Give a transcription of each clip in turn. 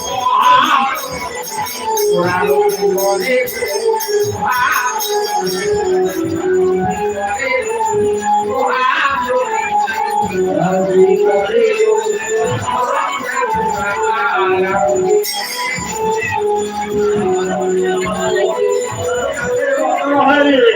Wow.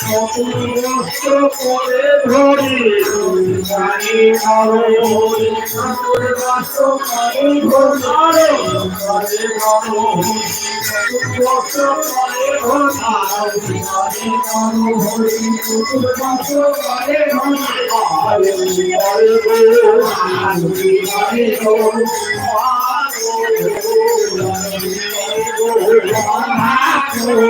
চতুর্বস্ত করে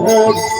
ধরি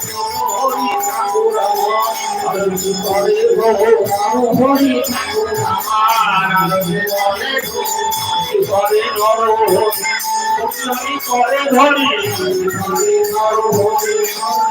চতুর্বস্ত করে ধরি করে করে ধরি